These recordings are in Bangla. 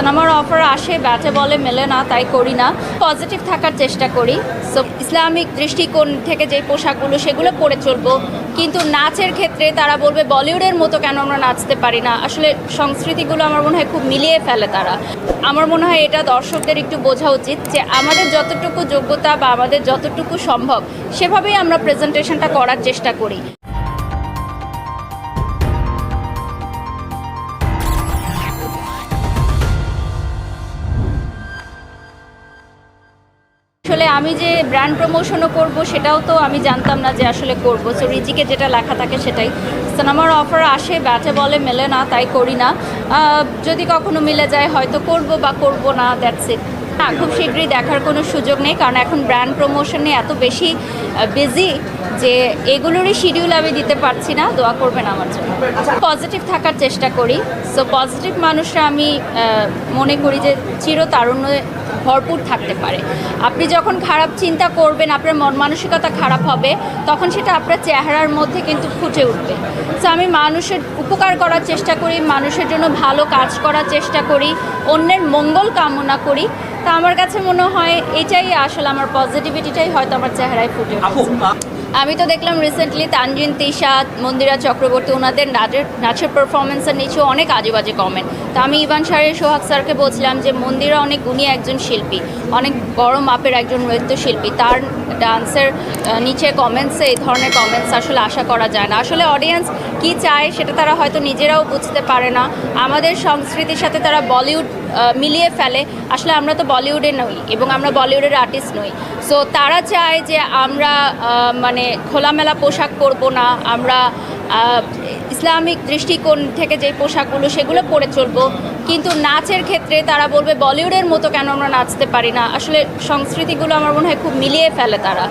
সিনেমার অফার আসে, ব্যাটে বলে মেলে না, তাই করি না। পজিটিভ থাকার চেষ্টা করি। সো ইসলামিক দৃষ্টিকোণ থেকে যে পোশাকগুলো, সেগুলো পরে চলবো। কিন্তু নাচের ক্ষেত্রে তারা বলবে, বলিউডের মতো কেন আমরা নাচতে পারি না? আসলে সংস্কৃতিগুলো আমার মনে হয় খুব মিলিয়ে ফেলে তারা। আমার মনে হয় এটা দর্শকদের একটু বোঝা উচিত যে আমাদের যতটুকু যোগ্যতা বা আমাদের যতটুকু সম্ভব, সেভাবেই আমরা প্রেজেন্টেশনটা করার চেষ্টা করি। আসলে আমি যে ব্র্যান্ড প্রমোশনও করব, সেটাও তো আমি জানতাম না যে আসলে করব। সো রিজিকে যেটা লেখা থাকে সেটাই। আমার অফার আসে, ব্যাটে বলে মেলে না, তাই করি না। যদি কখনো মিলে যায়, হয়তো করব বা করব না দ্যাটস ইট না খুব শীঘ্রই দেখার কোনো সুযোগ নেই কারণ এখন ব্র্যান্ড প্রমোশনে এত বেশি বিজি যে এগুলোরই শিডিউল আমি দিতে পারছি না দোয়া করবেন আমার জন্য। পজিটিভ থাকার চেষ্টা করি। সো পজিটিভ মানুষরা আমি মনে করি যে চিরতারুণ্যে ভরপুর থাকতে পারে। আপনি যখন খারাপ চিন্তা করবেন আপনার মন মানসিকতা খারাপ হবে তখন সেটা আপনার চেহারার মধ্যে কিন্তু ফুটে উঠবে। তো আমি মানুষের উপকার করার চেষ্টা করি মানুষের জন্য ভালো কাজ করার চেষ্টা করি অন্যের মঙ্গল কামনা করি। তা আমার কাছে মনে হয় এটাই আসলে আমার পজিটিভিটিটাই হয়তো আমার চেহারায় ফুটে আমি তো দেখলাম রিসেন্টলি তানজিন তিশা মন্দিরা চক্রবর্তী ওনাদের নাচের নাচের পারফরমেন্সের নিচেও অনেক আজে বাজে কমেন্ট তো আমি ইভান সারের সোহাগ স্যারকে বলছিলাম যে মন্দিরা অনেক গুণী একজন শিল্পী অনেক বড় মাপের একজন নৃত্যশিল্পী। তার ডান্সের নিচে কমেন্টসে এই ধরনের কমেন্টস আসলে আশা করা যায় না। আসলে অডিয়েন্স কি চায় সেটা তারা হয়তো নিজেরাও বুঝতে পারে না। আমাদের সংস্কৃতির সাথে তারা বলিউড মিলিয়ে ফেলে। আসলে আমরা তো বলিউডে নই এবং আমরা বলিউডের আর্টিস্ট নই। সো তারা চায় যে আমরা মানে খোলামেলা পোশাক পরবো না, আমরা ইসলামিক দৃষ্টিকোণ থেকে যে পোশাকগুলো সেগুলো পরে চলবো। কিন্তু নাচের ক্ষেত্রে তারা বলবে, বলিউডের মতো কেন আমরা নাচতে পারি না? আসলে সংস্কৃতিগুলো আমার মনে হয় খুব মিলিয়ে ফেলে তারা।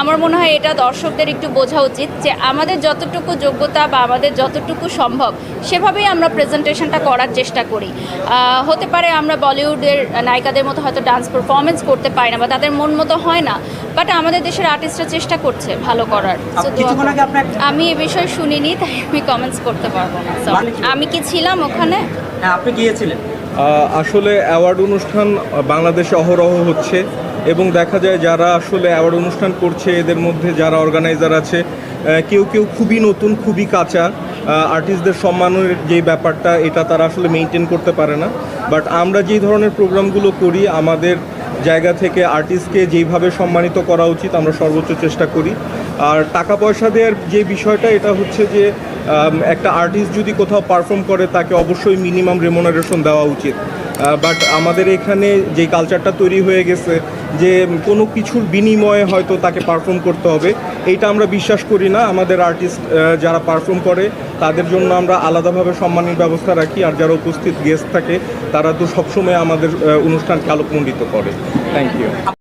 আমার মনে হয় এটা দর্শকদের একটু বোঝা উচিত যে আমাদের যতটুকু যোগ্যতা বা আমাদের যতটুকু সম্ভব সেভাবেই আমরা প্রেজেন্টেশনটা করার চেষ্টা করি। হতে পারে আমরা বলিউডের নায়িকাদের মতো হয়তো ডান্স পারফরমেন্স করতে পারি না বা তাদের মন মতো হয় না বাট আমাদের দেশের আর্টিস্টরা চেষ্টা করছে ভালো করার। আমি এ বিষয়ে শুনিনি তাই আমি কমেন্টস করতে পারব না। আমি কি ছিলাম ওখানে? হ্যাঁ আপনি গিয়েছিলেন। আসলে অ্যাওয়ার্ড অনুষ্ঠান বাংলাদেশে অহরহ হচ্ছে। এবং দেখা যায় যারা আসলে অ্যাওয়ার্ড অনুষ্ঠান করছে, এদের মধ্যে যারা অর্গানাইজার আছে কেউ কেউ খুবই নতুন, খুবই কাঁচা আর্টিস্টদের সম্মানের যে ব্যাপারটা, এটা তারা আসলে মেনটেন করতে পারে না। বাট আমরা যেই ধরনের প্রোগ্রামগুলো করি, আমাদের জায়গা থেকে আর্টিস্টকে যেইভাবে সম্মানিত করা উচিত, আমরা সর্বোচ্চ চেষ্টা করি। আর টাকা পয়সা দেওয়ার যে বিষয়টা, এটা হচ্ছে যে একটা আর্টিস্ট যদি কোথাও পারফর্ম করে, তাকে অবশ্যই মিনিমাম রেমোনারেশন দেওয়া উচিত। বাট আমাদের এখানে যে কালচারটা তৈরি হয়ে গেছে, যে কোনো কিছুর বিনিময়ে হয়তো তাকে পারফর্ম করতে হবে, এইটা আমরা বিশ্বাস করি না। আমাদের আর্টিস্ট যারা পারফর্ম করে, তাদের জন্য আমরা আলাদাভাবে সম্মানের ব্যবস্থা রাখি। আর যারা উপস্থিত গেস্ট থাকে, তারা তো সবসময় আমাদের অনুষ্ঠান অনুষ্ঠানকে আলোকমণ্ডিত করে। Thank you